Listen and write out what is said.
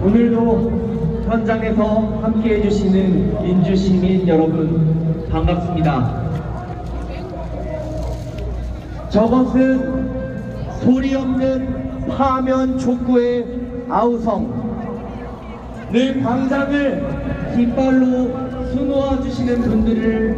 오늘도 현장에서 함께해 주시는 인주 시민 여러분 반갑습니다. 저것은 소리 없는 파면 촉구의 아우성. 늘 광장을 깃발로 수놓아 주시는 분들을